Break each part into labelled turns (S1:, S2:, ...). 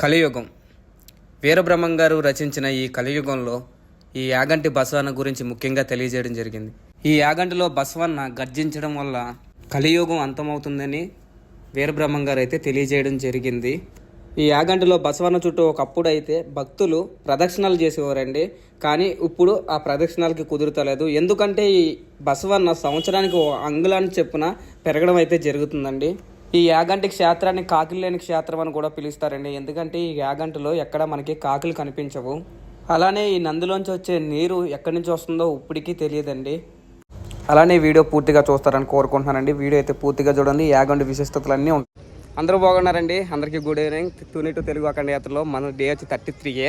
S1: కలియుగం. వీరబ్రహ్మం గారు రచించిన ఈ కలియుగంలో ఈ యాగంటి బసవన్న గురించి ముఖ్యంగా తెలియజేయడం జరిగింది. ఈ యాగంటిలో బసవన్న గర్జించడం వల్ల కలియుగం అంతమవుతుందని వీరబ్రహ్మం గారు అయితే తెలియజేయడం జరిగింది. ఈ యాగంటిలో బసవన్న చుట్టూ ఒకప్పుడు అయితే భక్తులు ప్రదక్షిణలు చేసేవారండి. కానీ ఇప్పుడు ఆ ప్రదక్షిణాలకి కుదురుతలేదు. ఎందుకంటే ఈ బసవన్న సంవత్సరానికి ఓ అంగుళాన్ని చెప్పున పెరగడం అయితే జరుగుతుందండి. ఈ యాగంటి క్షేత్రాన్ని కాకిలు లేని క్షేత్రం అని కూడా పిలుస్తారండి. ఎందుకంటే ఈ యాగంటిలో ఎక్కడ మనకి కాకులు కనిపించవు. అలానే ఈ నందులోంచి వచ్చే నీరు ఎక్కడి నుంచి వస్తుందో ఇప్పటికీ తెలియదండి. అలానే వీడియో పూర్తిగా చూస్తారని కోరుకుంటున్నానండి. వీడియో అయితే పూర్తిగా చూడండి. యాగంటి విశిష్టతలన్నీ ఉంటాయి. అందరూ బాగున్నారండి? అందరికీ good evening Tuni to Telugu అఖండ యాత్రలో మన డే వచ్చి థర్టీ త్రీయే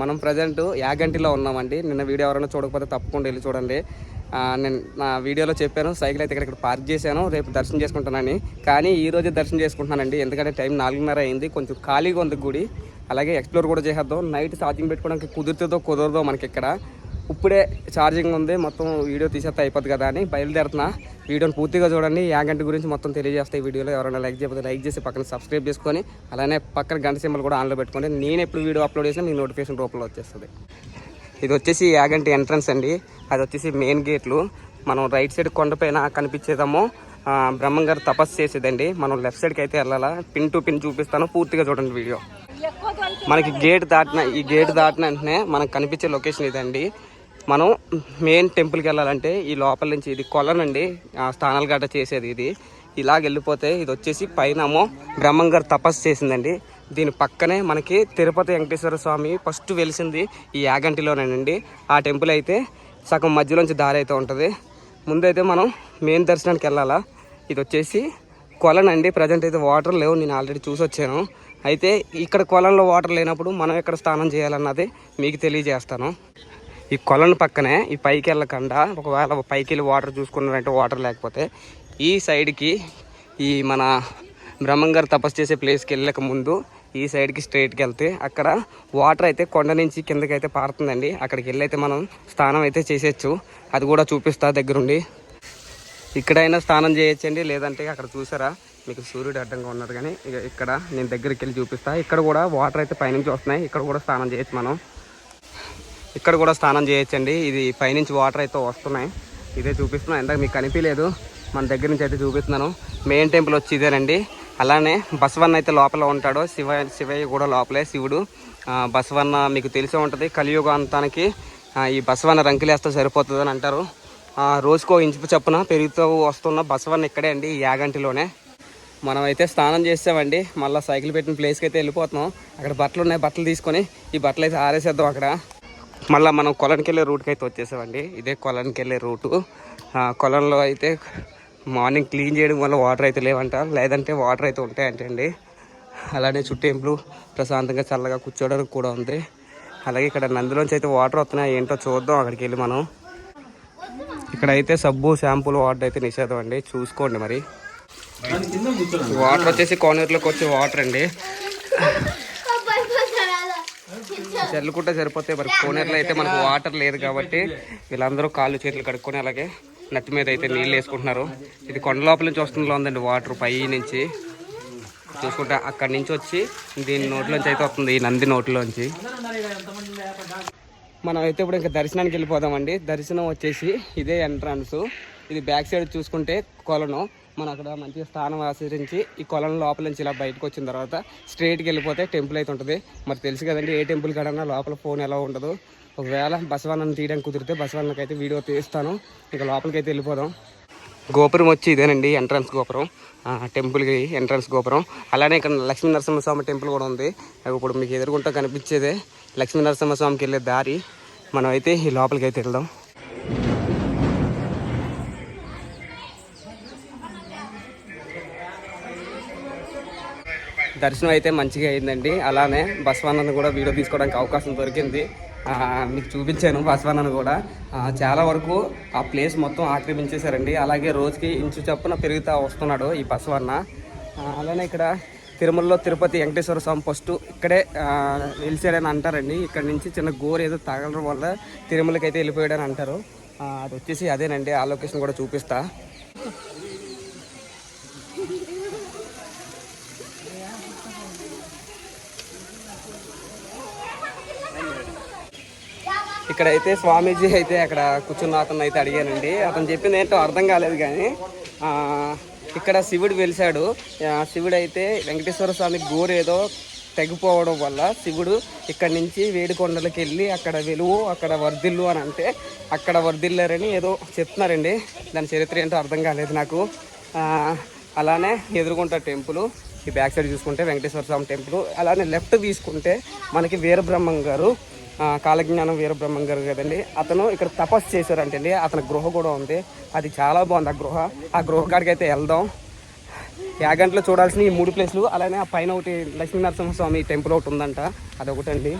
S1: మనం ప్రజెంట్ యాగంటిలో ఉన్నామండి. నిన్న వీడియో ఎవరైనా చూడకపోతే తప్పకుండా వెళ్ళి చూడండి. నేను నా వీడియోలో చెప్పాను సైకిల్ అయితే ఇక్కడ పార్క్ చేశాను రేపు దర్శనం చేసుకుంటానని కానీ ఈ రోజే దర్శనం చేసుకుంటున్నానండి. ఎందుకంటే టైం నాలుగున్నర అయింది కొంచెం ఖాళీగా ఉంది గుడి. అలాగే ఎక్స్ప్లోర్ కూడా చేసేద్దాం. నైట్ ఛార్జింగ్ పెట్టుకోవడానికి కుదురుతుందో కుదరదో మనకి ఇక్కడ. ఇప్పుడే ఛార్జింగ్ ఉంది మొత్తం వీడియో తీసేస్తే అయిపోద్ది కదా అని బయలుదేరుతున్నా. వీడియోని పూర్తిగా చూడండి. యాగంటి గురించి మొత్తం తెలియజేస్తాయి వీడియోలో. ఎవరైనా లైక్ చేయకపోతే లైక్ చేసి పక్కన సబ్స్క్రైబ్ చేసుకొని అలానే పక్కన గంట సింబల్ కూడా ఆన్లో పెట్టుకోండి. నేను ఎప్పుడు వీడియో అప్లోడ్ చేసినా మీకు నోటిఫికేషన్ రూపంలో వచ్చేస్తుంది. ఇది వచ్చేసి యాగంటి ఎంట్రన్స్ అండి. అది వచ్చేసి మెయిన్ గేట్లు. మనం రైట్ సైడ్ కొండపైన కనిపించేదేమో. బ్రహ్మంగారు తపస్సు చేసేదండి. మనం లెఫ్ట్ సైడ్కి అయితే వెళ్ళాలా? పిన్ టు పిన్ చూపిస్తాను. పూర్తిగా చూడండి వీడియో. మనకి గేట్ దాటిన ఈ గేట్ దాటిన వెంటనే మనకు కనిపించే లొకేషన్ ఇదండి. మనం మెయిన్ టెంపుల్కి వెళ్ళాలంటే ఈ లోపల నుంచి ఇది కొలనండి. ఆ, స్నానాలు గట్ట చేసేది ఇది. ఇలాగ వెళ్ళిపోతే ఇది వచ్చేసి పైనమో బ్రహ్మంగారు తపస్సు చేసిందండి. దీని పక్కనే మనకి తిరుపతి వెంకటేశ్వర స్వామి ఫస్ట్ వెలిసింది ఈ యాగంటిలోనేనండి. ఆ టెంపుల్ అయితే సగం మధ్యలోంచి దారి అయితే ఉంటుంది. ముందైతే మనం మెయిన్ దర్శనానికి వెళ్ళాలా. ఇది వచ్చేసి కొలనండి. ప్రజెంట్ అయితే వాటర్ లేవు నేను ఆల్రెడీ చూసి వచ్చాను అయితే ఇక్కడ కొలంలో వాటర్ లేనప్పుడు మనం ఎక్కడ స్నానం చేయాలన్నది మీకు తెలియజేస్తాను. ఈ కొలను పక్కనే ఈ పైకి వెళ్ళకుండా ఒకవేళ పైకి వెళ్ళి వాటర్ చూసుకున్నారంటే వాటర్ లేకపోతే ఈ ఈ సైడ్కి ఈ మన బ్రహ్మంగారు తపస్సు చేసే ప్లేస్కి వెళ్ళక ముందు ఈ సైడ్కి స్ట్రైట్కి వెళ్తే అక్కడ వాటర్ అయితే కొండ నుంచి కిందకి అయితే పారుతుందండి. అక్కడికి వెళ్ళి అయితే మనం స్నానం అయితే చేసేయచ్చు అది కూడా చూపిస్తా దగ్గరుండి. ఇక్కడైనా స్నానం చేయొచ్చండి. లేదంటే అక్కడ చూసారా? మీకు సూర్యుడు అడ్డంగా ఉన్నారు కానీ ఇక ఇక్కడ నేను దగ్గరికి వెళ్ళి చూపిస్తా. ఇక్కడ కూడా వాటర్ అయితే పైనుంచి వస్తున్నాయి. ఇక్కడ కూడా స్నానం చేయొచ్చు మనం. ఇక్కడ కూడా స్నానం చేయొచ్చండి. ఇది పైనుంచి వాటర్ అయితే వస్తున్నాయి. ఇదే చూపిస్తున్నాను ఇందాక మీకు కనిపించలేదు మన దగ్గర నుంచి అయితే చూపిస్తున్నాను. మెయిన్ టెంపుల్ వచ్చి ఇదేనండి. అలానే బసవన్న అయితే లోపల ఉంటాడు. శివ శివయ్య కూడా లోపలే శివుడు. ఆ, బసవన్న మీకు తెలిసే ఉంటుంది. కలియుగ అంతానికి ఈ బసవన్న రంకిలేస్తే సరిపోతుంది అని అంటారు రోజుకో ఇంచు చప్పున పెరుగుతూ వస్తున్న బసవన్న ఇక్కడే అండి ఈ యాగంటిలోనే. మనమైతే స్నానం చేసామండి మళ్ళీ సైకిల్ పెట్టిన ప్లేస్కి అయితే వెళ్ళిపోతున్నాం. అక్కడ బట్టలు ఉన్నాయి. బట్టలు తీసుకొని ఈ బట్టలు అయితే ఆరేసేద్దాం అక్కడ. మళ్ళీ మనం కొలనికి వెళ్ళే రూట్కి అయితే వచ్చేసామండి. ఇదే కొలనికి వెళ్ళే రూటు కొలంలో అయితే మార్నింగ్ క్లీన్ చేయడం వల్ల వాటర్ అయితే లేవంట. లేదంటే వాటర్ అయితే ఉంటాయంటండి. అలానే చుట్టేంపులు ప్రశాంతంగా చల్లగా కూర్చోవడానికి కూడా ఉంది. అలాగే ఇక్కడ నందిలోంచి అయితే వాటర్ వస్తున్నాయి ఏంటో చూద్దాం అక్కడికి వెళ్ళి మనం. ఇక్కడ అయితే సబ్బు షాంపూలు వాటర్ అయితే నిషేధం అండి. చూసుకోండి మరి. వాటర్ వచ్చేసి కోనేరులోకి వచ్చే వాటర్ అండి. చల్లుకుంటే సరిపోతే మరి కోనేరులో అయితే మనకు వాటర్ లేదు కాబట్టి వీళ్ళందరూ కాళ్ళు చేతులు కడుక్కొని అలాగే నత్తి మీద అయితే నీళ్ళు వేసుకుంటున్నారు. ఇది కొండ లోపల నుంచి వస్తుందిలో ఉందండి వాటర్ పై నుంచి. చూసుకుంటే అక్కడి నుంచి వచ్చి దీని నోట్లోంచి అయితే వస్తుంది ఈ నంది నోట్లోంచి. మనం అయితే ఇప్పుడు ఇంకా దర్శనానికి వెళ్ళిపోదామండి. దర్శనం వచ్చేసి ఇదే ఎంట్రన్స్ ఇది బ్యాక్ సైడ్ చూసుకుంటే కొలను. మనం అక్కడ మంచిగా స్థానం ఆచరించి ఈ కొలను లోపల నుంచి ఇలా బయటకు వచ్చిన తర్వాత స్ట్రైట్కి వెళ్ళిపోతే టెంపుల్ అయితే ఉంటుంది. మరి తెలుసు కదండి ఏ టెంపుల్ కాడన్నా లోపల ఫోన్ ఎలా ఉండదు. ఒకవేళ బసవాళ్ళని తీయడానికి కుదిరితే బసవాళ్ళకి అయితే వీడియో తీస్తాను. ఇంకా లోపలికి అయితే వెళ్ళిపోదాం. గోపురం వచ్చి ఇదేనండి ఎంట్రన్స్ గోపురం. టెంపుల్కి ఎంట్రన్స్ గోపురం. అలానే ఇక్కడ లక్ష్మీ నరసింహస్వామి టెంపుల్ కూడా ఉంది. ఇప్పుడు మీకు ఎదురుకుంటా కనిపించేదే. లక్ష్మీ నరసింహస్వామికి వెళ్ళే దారి. మనం అయితే ఈ లోపలికి అయితే వెళ్దాం. దర్శనం అయితే మంచిగా అయిందండి. అలానే బసవన్నను కూడా వీడియో తీసుకోవడానికి అవకాశం దొరికింది. మీకు చూపించాను బసవన్నను కూడా. చాలా వరకు ఆ ప్లేస్ మొత్తం ఆక్రమించేశారండి. అలాగే రోజుకి ఇంచు చప్పున పెరుగుతూ వస్తున్నాడు ఈ బసవన్న అలానే ఇక్కడ తిరుమలలో తిరుపతి వెంకటేశ్వర స్వామి ఫస్ట్ ఇక్కడే వెలిసాడని అంటారండి. ఇక్కడ నుంచి చిన్న గోరు ఏదో తగలడం వల్ల తిరుమలకి అయితే వెళ్ళిపోయాడని అంటారు. అది వచ్చేసి అదేనండి. ఆ లొకేషన్ కూడా చూపిస్తా. ఇక్కడైతే స్వామీజీ అయితే అక్కడ కూర్చున్న అతను అయితే అడిగానండి. అతను చెప్పింది ఏంటో అర్థం కాలేదు కానీ ఇక్కడ శివుడు వెలిశాడు. శివుడు అయితే వెంకటేశ్వర స్వామి గోరేదో తెగిపోవడం వల్ల శివుడు ఇక్కడ నుంచి వేడికొండలకి వెళ్ళి అక్కడ వెలువు అక్కడ వర్ధిల్లు అని అంటే అక్కడ వర్ధిల్లారని ఏదో చెప్తున్నారండి. దాని చరిత్ర ఏంటో అర్థం కాలేదు నాకు. అలానే ఎదురుకుంటా టెంపుల్ ఈ బ్యాక్ సైడ్ చూసుకుంటే వెంకటేశ్వర స్వామి టెంపుల్ అలానే లెఫ్ట్ తీసుకుంటే మనకి వీరబ్రహ్మం గారు కాలజ్ఞానం వీరబ్రహ్మం గారు కదండి. అతను ఇక్కడ తపస్సు చేశారంటండి. అతని గృహ కూడా ఉంది. అది చాలా బాగుంది ఆ గృహ. ఆ గృహ కాడికి అయితే వెళ్దాం. యాగంట్లో చూడాల్సిన ఈ మూడు ప్లేస్లు అలానే ఆ పైన ఒకటి లక్ష్మీనరసింహస్వామి టెంపుల్ ఒకటి ఉందంట. అదొకటండి.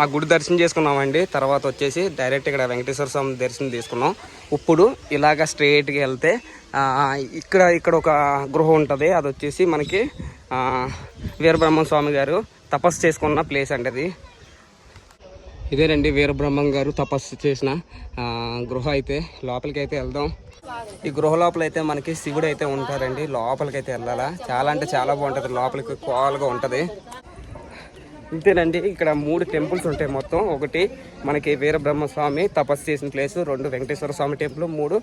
S1: ఆ గుడి దర్శనం చేసుకున్నామండి. తర్వాత వచ్చేసి డైరెక్ట్ ఇక్కడ వెంకటేశ్వర స్వామి దర్శనం తీసుకున్నాం. ఇప్పుడు ఇలాగ స్ట్రేట్గా వెళ్తే ఇక్కడ ఇక్కడ ఒక గృహ ఉంటుంది. అది వచ్చేసి మనకి వీరబ్రహ్మ స్వామి గారు తపస్సు చేసుకున్న ప్లేస్ అండి అది. ఇదేనండి వీరబ్రహ్మం గారు తపస్సు చేసిన గృహ అయితే. లోపలికి అయితే వెళ్దాం. ఈ గృహ లోపల అయితే మనకి శివుడు అయితే ఉంటారండి. లోపలికి అయితే వెళ్ళాలా? చాలా అంటే చాలా బాగుంటుంది. లోపలికి కోలుగా ఉంటుంది. ఇంతేనండి ఇక్కడ మూడు టెంపుల్స్ ఉంటాయి మొత్తం. ఒకటి మనకి వీరబ్రహ్మ స్వామి తపస్సు చేసిన ప్లేస్ రెండు వెంకటేశ్వర స్వామి టెంపుల్ మూడు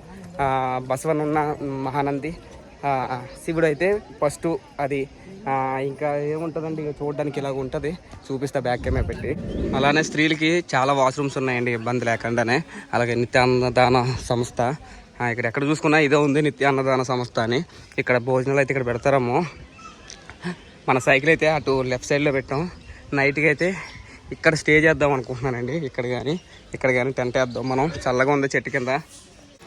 S1: బసవనున్న మహానంది శివుడు అయితే ఫస్ట్ అది ఇంకా ఏముంటుందండి ఇక చూడడానికి ఇలాగ ఉంటుంది. చూపిస్తా బ్యాక్ కెమెరా పెట్టి. అలానే స్త్రీలకి చాలా వాష్రూమ్స్ ఉన్నాయండి ఇబ్బంది లేకుండానే. అలాగే నిత్యాన్నదాన సంస్థ. ఇక్కడ ఎక్కడ చూసుకున్నా ఇదే ఉంది నిత్యాన్నదాన సంస్థ అని. ఇక్కడ భోజనాలు అయితే ఇక్కడ పెడతారము మన సైకిల్ అయితే అటు లెఫ్ట్ సైడ్లో పెట్టాం. నైట్కి అయితే ఇక్కడ స్టే చేద్దాం అనుకుంటున్నానండి ఇక్కడ కానీ ఇక్కడ కానీ టెంట్ వేద్దాం మనం. చల్లగా ఉంది చెట్టు కింద.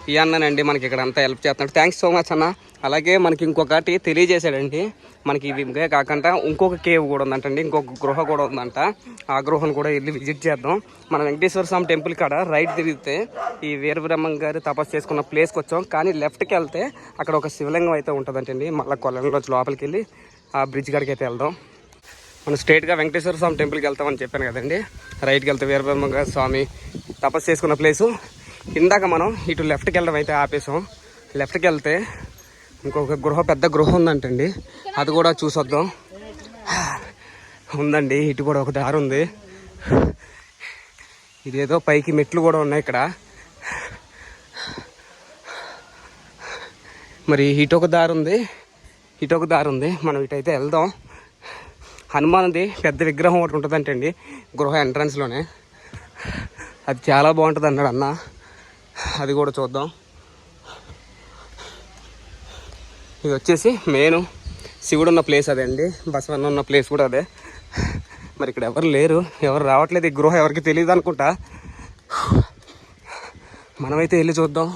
S1: ఈ అన్ననండి మనకి ఇక్కడ అంతా హెల్ప్ చేస్తున్నాడు. థ్యాంక్స్ సో మచ్ అన్న. అలాగే మనకి ఇంకొకటి తెలియజేశాడండి. మనకి ఇవి కాకుండా ఇంకొక కేవ్ కూడా ఉందంటండి. ఇంకొక గృహ కూడా ఉందంట. ఆ గృహను కూడా వెళ్ళి విజిట్ చేద్దాం. మన వెంకటేశ్వర స్వామి టెంపుల్ కాడ రైట్ తిరిగితే ఈ వీరబ్రహ్మం గారు తపస్సు చేసుకున్న ప్లేస్కి వచ్చాం. కానీ లెఫ్ట్కి వెళ్తే అక్కడ ఒక శివలింగం అయితే ఉంటుందంటండి. మళ్ళీ కొలంలో లోపలికి వెళ్ళి ఆ బ్రిడ్జ్ కాడికి అయితే వెళ్దాం. మనం స్ట్రైట్గా వెంకటేశ్వర స్వామి టెంపుల్కి వెళ్తామని చెప్పాను కదండి. రైట్కి వెళ్తే వీరబ్రహ్మ స్వామి తపస్సు చేసుకున్న ప్లేసు ఇందాక మనం ఇటు లెఫ్ట్కి వెళ్ళడం అయితే ఆపేసాం. లెఫ్ట్కి వెళ్తే ఇంకొక గృహ పెద్ద గృహ ఉందంటండి. అది కూడా చూసొద్దాం. ఉందండి ఇటు కూడా ఒక దారి ఉంది. ఇదేదో పైకి మెట్లు కూడా ఉన్నాయి ఇక్కడ. మరి ఇటు ఒక దారి ఉంది. ఇటు ఒక దారి ఉంది. మనం ఇటైతే వెళ్దాం. హనుమాన్ది పెద్ద విగ్రహం ఒకటి ఉంటుందంటండి గృహ ఎంట్రన్స్లోనే అది చాలా బాగుంటుంది అన్నాడు అన్న. అది కూడా చూద్దాం. ఇది వచ్చేసి మెయిన్ శివుడు ఉన్న ప్లేస్ అదే అండి. బసవన్న ఉన్న ప్లేస్ కూడా అదే. మరి ఇక్కడ ఎవరు లేరు ఎవరు రావట్లేదు ఈ గృహ ఎవరికి తెలియదు అనుకుంటా. మనమైతే వెళ్ళి చూద్దాం.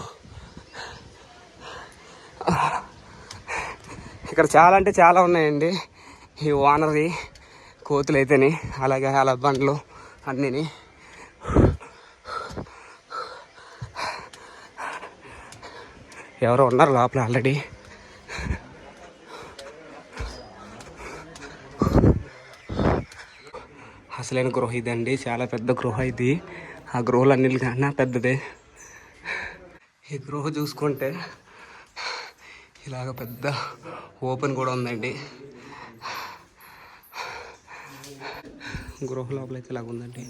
S1: ఇక్కడ చాలా అంటే చాలా ఉన్నాయండి. ఈ వానరి కోతులు అయితేని అలాగే అలా బండ్లు అన్నీని. ఎవరో ఉన్నారు లోపల ఆల్రెడీ. అసలైన గృహ ఇదండి. చాలా పెద్ద గృహ ఇది. ఆ గృహలు అన్నిటికన్నా పెద్దదే. ఈ గృహ చూసుకుంటే ఇలాగ పెద్ద ఓపెన్ కూడా ఉందండి. గృహ లోపల అయితే ఇలాగ ఉందండి.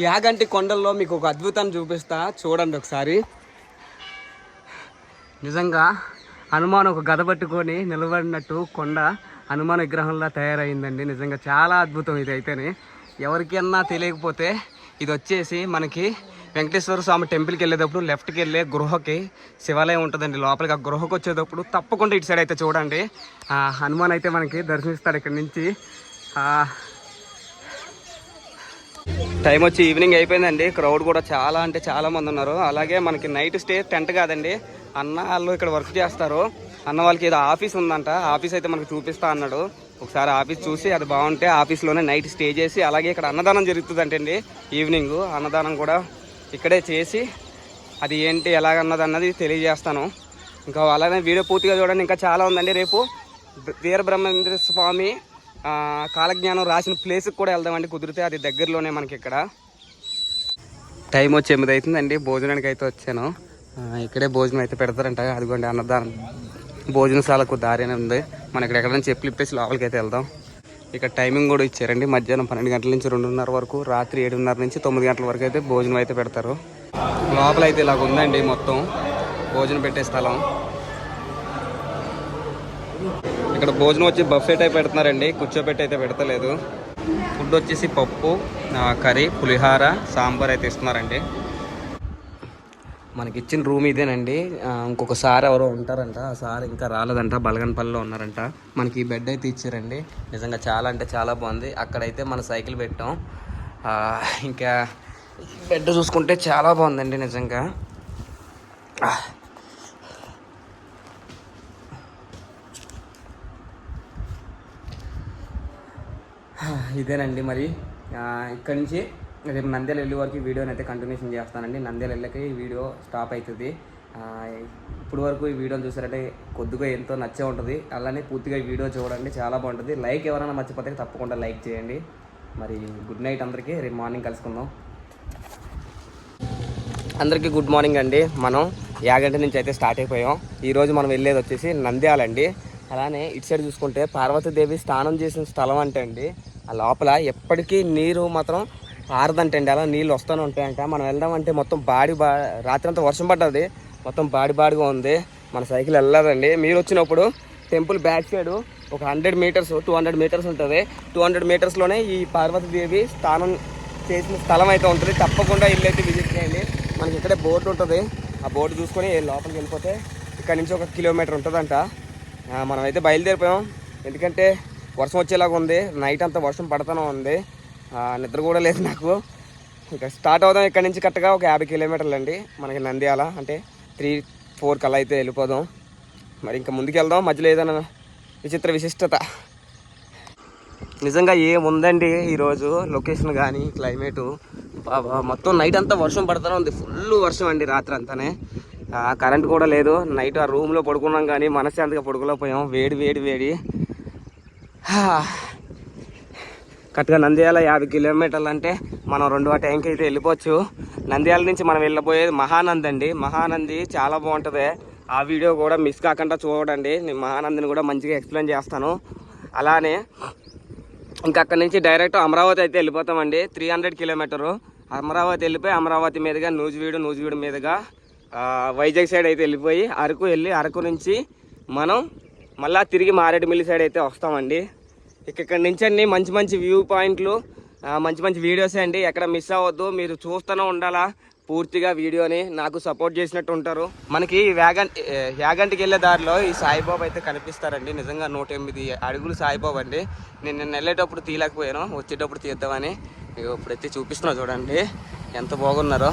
S1: యాగంటి కొండల్లో మీకు ఒక అద్భుతాన్ని చూపిస్తా. చూడండి ఒకసారి. నిజంగా హనుమాన్ ఒక గద పట్టుకొని నిలబడినట్టు కొండ హనుమాన్ విగ్రహంలా తయారైందండి. నిజంగా చాలా అద్భుతం ఇది అయితేనే. ఎవరికైనా తెలియకపోతే ఇది వచ్చేసి మనకి వెంకటేశ్వర స్వామి టెంపుల్కి వెళ్ళేటప్పుడు లెఫ్ట్కి వెళ్ళే గృహకి శివాలయం ఉంటుందండి. లోపలికి ఆ గృహకు వచ్చేటప్పుడు తప్పకుండా ఇటు సైడ్ అయితే చూడండి. హనుమాన్ అయితే మనకి దర్శనిస్తాడు ఇక్కడ నుంచి. టైం వచ్చి ఈవినింగ్ అయిపోయిందండి. క్రౌడ్ కూడా చాలా అంటే చాలా మంది ఉన్నారు. అలాగే మనకి నైట్ స్టే టెంట్ కాదండి. అన్న వాళ్ళు ఇక్కడ వర్క్ చేస్తారు. అన్న వాళ్ళకి ఏదో ఆఫీస్ ఉందంట. ఆఫీస్ అయితే మనకు చూపిస్తా అన్నాడు. ఒకసారి ఆఫీస్ చూసి అది బాగుంటే ఆఫీస్లోనే నైట్ స్టే చేసి అలాగే ఇక్కడ అన్నదానం జరుగుతుంది అండి ఈవినింగ్ అన్నదానం కూడా ఇక్కడే చేసి అది ఏంటి ఎలాగన్నది అన్నది తెలియజేస్తాను. ఇంకా అలానే వీడియో పూర్తిగా చూడండి ఇంకా చాలా ఉందండి. రేపు వీరబ్రహ్మేంద్ర స్వామి కాలజ్ఞానం రాసిన ప్లేస్కి కూడా వెళ్దామండి కుదిరితే. అది దగ్గరలోనే మనకి ఇక్కడ. టైం వచ్చి ఎనిమిది అవుతుందండి భోజనానికి అయితే వచ్చాను. ఇక్కడే భోజనం అయితే పెడతారంట. అదిగోండి అన్నదానం. భోజనశాలకు దారి అని ఉంది. మనం ఇక్కడ ఎక్కడైనా నుంచి చెప్పులు ఇప్పేసి లోపలికి అయితే వెళ్దాం. ఇక్కడ టైమింగ్ కూడా ఇచ్చారండి. మధ్యాహ్నం పన్నెండు గంటల నుంచి రెండున్నర వరకు రాత్రి ఏడున్నర నుంచి తొమ్మిది గంటల వరకు అయితే భోజనం అయితే పెడతారు. లోపల అయితే ఇలాగ ఉందండి మొత్తం. భోజనం పెట్టే స్థలం. ఇక్కడ భోజనం వచ్చి బఫెట్ అయితే పెడుతున్నారండి. కూర్చోబెట్టి అయితే పెడతలేదు. ఫుడ్ వచ్చేసి పప్పు కర్రీ పులిహార సాంబార్ అయితే ఇస్తున్నారండి. మనకి ఇచ్చిన రూమ్ ఇదేనండి. ఇంకొక సార్ ఎవరో ఉంటారంట. ఆ సార్ ఇంకా రాలేదంట. బలగన్పల్లిలో ఉన్నారంట. మనకి ఈ బెడ్ అయితే ఇచ్చారండి. నిజంగా చాలా అంటే చాలా బాగుంది. అక్కడైతే మన సైకిల్ పెట్టాం. ఇంకా బెడ్ చూసుకుంటే చాలా బాగుందండి నిజంగా. ఇదేనండి మరి. ఇక్కడి నుంచి రేపు నంద్యాల వెళ్ళే వరకు వీడియోని అయితే కంటిన్యూషన్ చేస్తానండి. నంద్యాల వెళ్ళకి ఈ వీడియో స్టాప్ అవుతుంది. ఇప్పుడు వరకు ఈ వీడియోని చూసారంటే కొద్దిగా ఎంతో నచ్చే ఉంటుంది. అలానే పూర్తిగా ఈ వీడియో చూడండి చాలా బాగుంటుంది. లైక్ ఎవరైనా మర్చిపోతే తప్పకుండా లైక్ చేయండి. మరి గుడ్ నైట్ అందరికీ. రేపు మార్నింగ్ కలుసుకుందాం. అందరికీ గుడ్ మార్నింగ్ అండి. మనం యాగంటి నుంచి అయితే స్టార్ట్ అయిపోయాం. ఈరోజు మనం వెళ్ళేది వచ్చేసి నంద్యాలండి అలానే ఇటు సైడ్ చూసుకుంటే పార్వతీదేవి స్నానం చేసిన స్థలం అంటే అండి. ఆ లోపల ఎప్పటికీ నీరు మాత్రం ఆరదంటండి అలా నీళ్ళు వస్తూనే ఉంటాయంట. మనం వెళ్దాం అంటే మొత్తం బాడీ బా రాత్రి అంతా వర్షం పడ్డది. మొత్తం బాడి బాడిగా ఉంది. మన సైకిల్ వెళ్ళదండి మీరు వచ్చినప్పుడు టెంపుల్ బ్యాక్ సైడ్ ఒక hundred meters two hundred meters ఉంటుంది. టూ హండ్రెడ్ మీటర్స్లోనే ఈ పార్వతీదేవి స్నానం చేసిన స్థలం అయితే ఉంటుంది. తప్పకుండా ఇల్లు అయితే విజిట్ చేయండి. మనకి ఇక్కడే బోర్డు ఉంటుంది. ఆ బోర్డు చూసుకొని లోపలికి వెళ్ళిపోతే ఇక్కడ నుంచి ఒక కిలోమీటర్ ఉంటుందంట. మనమైతే మనం అయితే బయలుదేరిపోయాం. ఎందుకంటే వర్షం వచ్చేలాగా ఉంది. నైట్ అంతా వర్షం పడుతూనే ఉంది. నిద్ర కూడా లేదు నాకు. ఇక స్టార్ట్ అవుదాం ఇక్కడ నుంచి కరెక్ట్గా ఒక యాభై కిలోమీటర్లు అండి మనకి నంద్యాల. అంటే త్రీ ఫోర్ కల్లా అయితే వెళ్ళిపోదాం. మరి ఇంకా ముందుకు వెళ్దాం. మధ్యలో ఏదైనా విచిత్ర విశిష్టత. నిజంగా ఏముందండి ఈరోజు లొకేషన్ కానీ క్లైమేటు? బాబా మొత్తం నైట్ అంతా వర్షం పడుతూనే ఉంది. ఫుల్ వర్షం అండి రాత్రి అంతానే. కరెంట్ కూడా లేదు. నైట్ ఆ రూమ్లో పడుకున్నాం కానీ మనశ్శాంతిగా పడుకోలేకపోయాం. వేడి వేడి వేడి. కరెక్ట్గా నంద్యాల యాభై కిలోమీటర్లు అంటే మనం రెండో టైంకి అయితే వెళ్ళిపోవచ్చు. నంద్యాల నుంచి మనం వెళ్ళబోయేది మహానంద్ అండి. మహానంది చాలా బాగుంటుంది. ఆ వీడియో కూడా మిస్ కాకుండా చూడండి. నేను మహానందిని కూడా మంచిగా ఎక్స్ప్లెయిన్ చేస్తాను. అలానే ఇంకా అక్కడి నుంచి డైరెక్ట్ అమరావతి అయితే వెళ్ళిపోతామండి. Three hundred kilometre. అమరావతి వెళ్ళిపోయి అమరావతి మీదుగా నూజివీడు నూజివీడు మీదుగా వైజాగ్ సైడ్ అయితే వెళ్ళిపోయి అరకు వెళ్ళి అరకు నుంచి మనం మళ్ళీ తిరిగి మారేడుమిల్లి సైడ్ అయితే వస్తామండి. ఇక్కడ నుంచి అన్ని మంచి మంచి వ్యూ పాయింట్లు మంచి మంచి వీడియోస్ అండి. ఎక్కడ మిస్ అవ్వద్దు. మీరు చూస్తూనే ఉండాలా పూర్తిగా వీడియోని. నాకు సపోర్ట్ చేసినట్టు ఉంటారు. మనకి వ్యాగన్ యాగంటికి వెళ్ళే దారిలో ఈ సాయిబాబు అయితే కనిపిస్తారండి. నిజంగా నూట ఎనిమిది అడుగులు సాయిబాబా అండి. నేను నిన్న వెళ్ళేటప్పుడు తీయలేకపోయాను. వచ్చేటప్పుడు తీద్దామని ఇప్పుడైతే చూపిస్తున్నా చూడండి. ఎంత బాగున్నారో.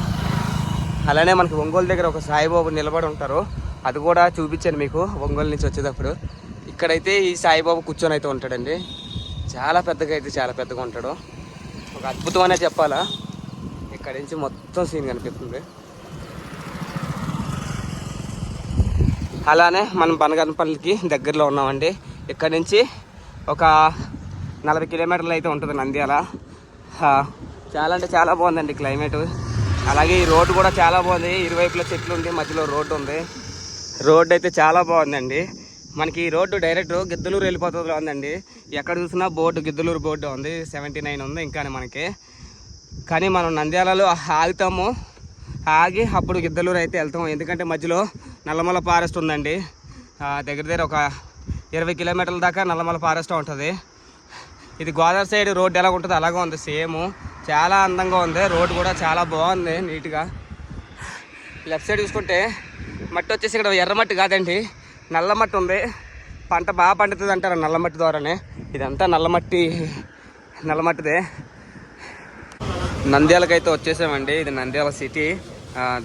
S1: అలానే మనకి ఒంగోలు దగ్గర ఒక సాయిబాబు నిలబడి ఉంటారు. అది కూడా చూపించాను మీకు. ఒంగోలు నుంచి వచ్చేటప్పుడు. ఇక్కడైతే ఈ సాయిబాబు కూర్చొని అయితే ఉంటాడండి. చాలా పెద్దగా అయితే చాలా పెద్దగా ఉంటాడు. ఒక అద్భుతం అనే చెప్పాలా? ఇక్కడ నుంచి మొత్తం సీన్ కనిపిస్తుంది. అలానే మనం బనగనపల్లికి దగ్గరలో ఉన్నామండి. ఇక్కడ నుంచి ఒక నలభై కిలోమీటర్లు అయితే ఉంటుంది నంద్యాల. చాలా అంటే చాలా బాగుందండి క్లైమేట్ అలాగే ఈ రోడ్డు కూడా చాలా బాగుంది. ఇరువైపులా చెట్లు ఉంది మధ్యలో రోడ్డు ఉంది. రోడ్డు అయితే చాలా బాగుందండి. మనకి ఈ రోడ్డు డైరెక్ట్ గిద్దలూరు వెళ్ళిపోతుందిలో ఉందండి. ఎక్కడ చూసినా బోర్డు గిద్దలూరు బోర్డు ఉంది. సెవెంటీ నైన్ ఉంది ఇంకా మనకి. కానీ మనం నంద్యాలలో ఆగుతాము. ఆగి అప్పుడు గిద్దలూరు అయితే వెళ్తాము. ఎందుకంటే మధ్యలో నల్లమల ఫారెస్ట్ ఉందండి. దగ్గర దగ్గర ఒక ఇరవై కిలోమీటర్ల దాకా నల్లమల ఫారెస్ట్ ఉంటుంది. ఇది గోదావరి సైడ్ రోడ్డు ఎలా ఉంటుందో అలాగే ఉంది. సేమ్. చాలా అందంగా ఉంది. రోడ్డు కూడా చాలా బాగుంది నీట్గా. లెఫ్ట్ సైడ్ చూసుకుంటే మట్టి వచ్చేసి ఇక్కడ ఎర్రమట్టి కాదండి. నల్లమట్టి ఉంది. పంట బాగా పండుతుంది అంటారు నల్లమట్టి ద్వారానే. ఇదంతా నల్లమట్టి నల్లమట్టిదే. నంద్యాలకైతే వచ్చేసామండి. ఇది నంద్యాల సిటీ.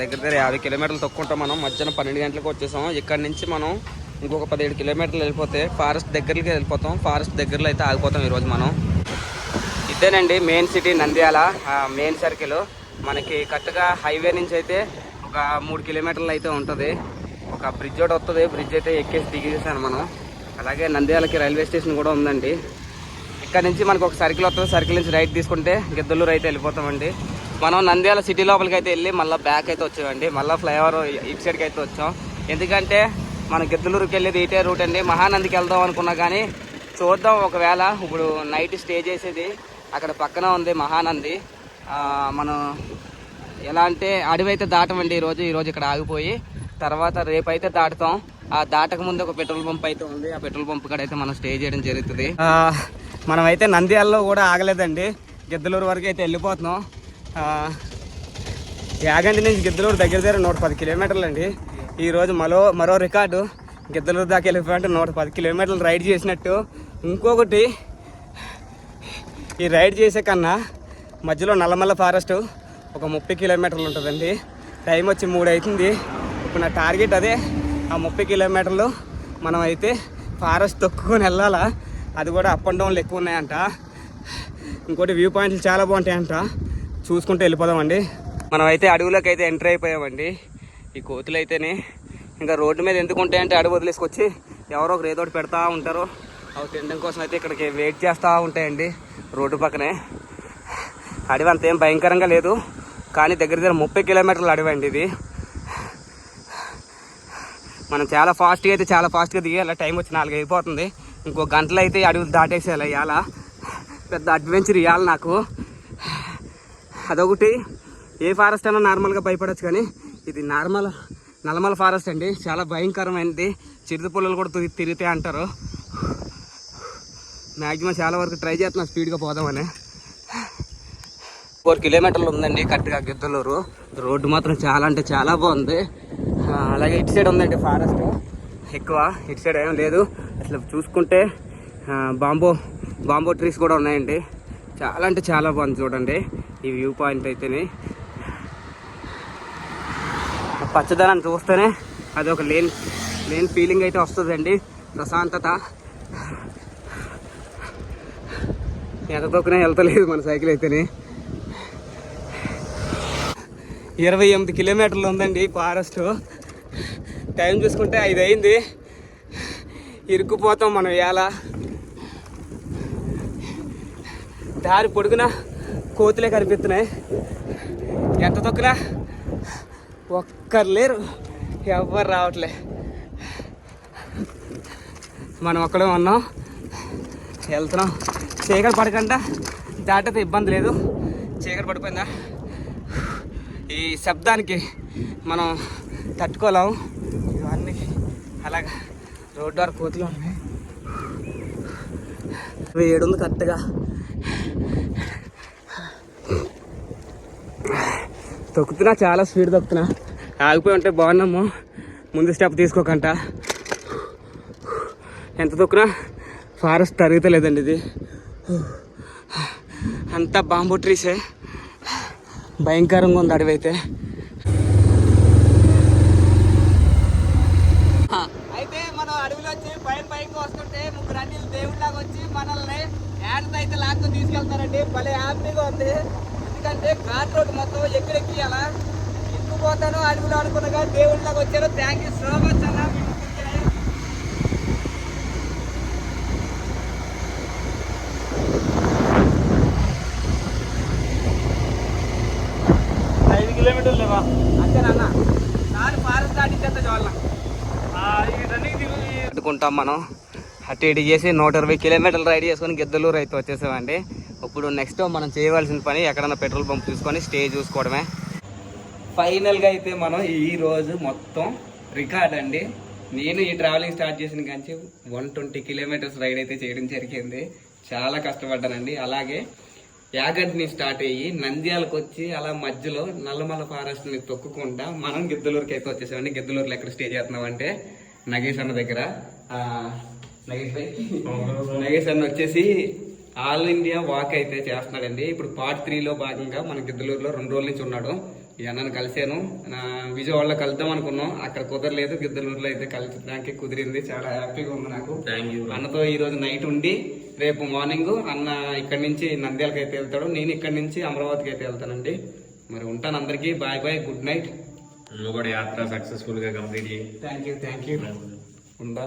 S1: దగ్గర దగ్గర యాభై కిలోమీటర్లు తొక్కుంటాం మనం. మధ్యాహ్నం పన్నెండు గంటలకు వచ్చేసాం ఇక్కడ నుంచి మనం ఇంకొక పదిహేడు కిలోమీటర్లు వెళ్ళిపోతే ఫారెస్ట్ దగ్గరికి వెళ్ళిపోతాం. ఫారెస్ట్ దగ్గరలో అయితే ఆగిపోతాం ఈరోజు మనం. ఇదేనండి main city Nandyal main circle. మనకి కరెక్ట్గా హైవే నుంచి అయితే ఒక మూడు కిలోమీటర్లు అయితే ఉంటుంది. ఒక బ్రిడ్జ్ ఒకటి వస్తుంది బ్రిడ్జ్ అయితే ఎక్కేసి దిగేసాను మనం. అలాగే నంద్యాలకి రైల్వే స్టేషన్ కూడా ఉందండి. ఇక్కడ నుంచి మనకు ఒక సర్కిల్ వస్తుంది సర్కిల్ నుంచి రైట్ తీసుకుంటే గిద్దలూరు అయితే వెళ్ళిపోతామండి. మనం నంద్యాల సిటీ లోపలికి అయితే వెళ్ళి మళ్ళీ బ్యాక్ అయితే వచ్చామండి. మళ్ళీ ఫ్లైఓవర్ ఇటు సైడ్కి అయితే వచ్చాం. ఎందుకంటే మన గిద్దలూరుకి వెళ్ళేది ఇటే రూట్ అండి. మహానందికి వెళ్దాం అనుకున్నా కానీ చూద్దాం ఒకవేళ. ఇప్పుడు నైట్ స్టే చేసేది అక్కడ పక్కన ఉంది మహానంది. మనం ఎలా అంటే అడవి అయితే దాటమండి ఈరోజు ఈరోజు ఇక్కడ ఆగిపోయి తర్వాత రేపు అయితే దాటుతాం. ఆ దాటక ముందు ఒక పెట్రోల్ పంప్ అయితే ఉంది. ఆ పెట్రోల్ పంప్ కాడ అయితే మనం స్టే చేయడం జరుగుతుంది. మనం అయితే నంద్యాలలో కూడా ఆగలేదండి. గిద్దలూరు వరకు అయితే వెళ్ళిపోతున్నాం. యాగంటి నుంచి గిద్దలూరు దగ్గర దగ్గర నూట పది కిలోమీటర్లు అండి. ఈరోజు మరో మరో రికార్డు. గిద్దలూరు దాకా వెళ్ళిపోయాలంటే నూట పది కిలోమీటర్లు రైడ్ చేసినట్టు. ఇంకొకటి ఈ రైడ్ చేసే కన్నా మధ్యలో నల్లమల్ల ఫారెస్ట్ ఒక ముప్పై కిలోమీటర్లు ఉంటుందండి. టైం వచ్చి మూడు అవుతుంది. ఇప్పుడు నా టార్గెట్ అదే. ఆ ముప్పై కిలోమీటర్లు మనం అయితే ఫారెస్ట్ తొక్కుకొని వెళ్ళాలా? అది కూడా అప్ అండ్ డౌన్లు ఎక్కువ ఉన్నాయంట. ఇంకోటి వ్యూ పాయింట్లు చాలా బాగుంటాయంట. చూసుకుంటూ వెళ్ళిపోదామండి. మనం అయితే అడవులోకి అయితే ఎంటర్ అయిపోయామండి. ఈ కోతులు అయితేనే ఇంకా రోడ్డు మీద ఎందుకు ఉంటాయంటే అడవి వదిలేసుకొచ్చి ఎవరో ఒకరు ఏదో ఒకటి పెడతా ఉంటారు. అవి తినడం కోసం అయితే ఇక్కడికి వెయిట్ చేస్తూ ఉంటాయండి రోడ్డు పక్కనే. అడవి అంత ఏం భయంకరంగా లేదు. కానీ దగ్గర దగ్గర ముప్పై కిలోమీటర్ల అడవి అండి ఇది. మనం చాలా ఫాస్ట్గా అయితే చాలా ఫాస్ట్గా దిగేయాలి. టైం వచ్చి నాలుగు అయిపోతుంది. ఇంకో గంటలు అయితే ఈ అడవులు దాటేసేయాలి ఇవాళ. పెద్ద అడ్వెంచర్ ఇవ్వాలి నాకు. అదొకటి. ఏ ఫారెస్ట్ అయినా నార్మల్గా భయపడచ్చు కానీ ఇది నార్మల్ నల్లమల ఫారెస్ట్ అండి. చాలా భయంకరమైనది. చిరుత పుల్లలు కూడా తిరిగి- తిరిగితే అంటారు. మ్యాక్సిమం చాలా వరకు ట్రై చేస్తున్నా స్పీడ్గా పోదామని. ఫోర్ కిలోమీటర్లు ఉందండి కరెక్ట్గా గిద్దలూరు. రోడ్డు మాత్రం చాలా అంటే చాలా బాగుంది. అలాగే ఇటు సైడ్ ఉందండి ఫారెస్ట్. ఎక్కువ ఇటు సైడ్ ఏం లేదు. అసలు చూసుకుంటే బాంబో బాంబో ట్రీస్ కూడా ఉన్నాయండి. చాలా అంటే చాలా బాగుంది చూడండి. ఈ వ్యూ పాయింట్ అయితేనే. పచ్చదనాన్ని చూస్తేనే అది ఒక లేన్ లేని ఫీలింగ్ అయితే వస్తుందండి. ప్రశాంతత. ఎదతోకనే వెళ్తలేదు మన సైకిల్ అయితేనే. ఇరవై ఎనిమిది కిలోమీటర్లు ఉందండి ఫారెస్ట్. టైం చూసుకుంటే ఐదు అయింది ఇరుక్కుపోతాం మనం ఎలా దారి పొడుగున కోతులే కనిపిస్తున్నాయి. ఎంత తొక్కునా? ఒక్కరు లేరు. ఎవ్వరు రావట్లే. మనం ఒక్కడే ఉన్నాం. వెళ్తున్నాం. చీకటి పడకుండా దాటితే ఇబ్బంది లేదు. చీకటి పడిపోయిందా? ఈ శబ్దానికి మనం తట్టుకోలేము అలాగా. రోడ్డు వరకు కోతులు ఉన్నాయి. వేడి ఉంది కరెక్ట్గా. తొక్కుతున్నా చాలా స్పీడ్ తొక్కుతున్నా. ఆగిపోయి ఉంటే బాగున్నాము. ముందు స్టెప్ తీసుకోకంట. ఎంత తొక్కునా ఫారెస్ట్ తరుగుతలేదండి ఇది. అంతా బాంబు ట్రీసే. భయంకరంగా ఉంది అడవి అయితే మనం అడవిలో వచ్చి పైన పైకి వస్తుంటే ముగ్గురు అన్నిలు దేవుళ్ళలాగా వచ్చి మనల్ని యాడ్స్ అయితే లాక్కొని తీసుకెళ్తారండి భలే హ్యాపీగా ఉంది ఎందుకంటే ఘాట్ రోడ్ మొత్తం ఎక్కడెక్కి అలా ఎక్కుపోతాను అడవిలో అనుకున్నగా దేవుళ్ళలాగా వచ్చారు థ్యాంక్ యూ సో మచ్ అన్న.
S2: ఐదు కిలోమీటర్లు లేవా?
S1: అంతేనన్న సార్ ఫారెస్ట్ దాటించేంత చూడాల
S2: రన్నింగ్
S1: మనం. అటు ఇటు చేసి నూట ఇరవై కిలోమీటర్లు రైడ్ చేసుకొని గిద్దలూరు అయితే వచ్చేసామండి. ఇప్పుడు నెక్స్ట్ మనం చేయవలసిన పని ఎక్కడన్నా పెట్రోల్ పంప్ చూసుకొని స్టే చూసుకోవడమే. ఫైనల్గా అయితే మనం ఈ రోజు మొత్తం రికార్డ్ అండి. నేను ఈ ట్రావెలింగ్ స్టార్ట్ చేసిన కానీ వన్ ట్వంటీ కిలోమీటర్స్ రైడ్ అయితే చేయడం జరిగింది. చాలా కష్టపడ్డానండి. అలాగే యాగంటిని స్టార్ట్ అయ్యి నంద్యాలకు వచ్చి అలా మధ్యలో నల్లమల్ల ఫారెస్ట్ని తొక్కుకుంటా మనం గిద్దలూరుకి అయితే వచ్చేసామండి. గిద్దలూరులో ఎక్కడ స్టే చేస్తున్నామంటే నగేష్ అన్న దగ్గర. నగేష్ భాయ్? నగేష్ అన్న వచ్చేసి ఆల్ ఇండియా వాక్ అయితే చేస్తున్నాడండి. ఇప్పుడు పార్ట్ త్రీలో భాగంగా మన గిద్దలూరులో రెండు రోజుల నుంచి ఉన్నాడు. ఈ అన్నను కలిశాను. నా విజయవాడలో కలుద్దాం అనుకున్నాం. అక్కడ కుదరలేదు. గిద్దలూరులో అయితే కలిసడానికి కుదిరింది. చాలా హ్యాపీగా ఉంది నాకు.
S2: థ్యాంక్ యూ
S1: అన్నతో ఈ రోజు నైట్ ఉండి రేపు మార్నింగ్ అన్న ఇక్కడి నుంచి నంద్యాలకు అయితే వెళ్తాడు. నేను ఇక్కడి నుంచి అమరావతికి అయితే వెళ్తానండి. మరి ఉంటాను అందరికీ. Bye bye. Good night.
S2: నువ్వు కూడా యాత్ర సక్సెస్ఫుల్గా కంప్లీట్ చేయి.
S1: థ్యాంక్ యూ థ్యాంక్ యూ ఉందా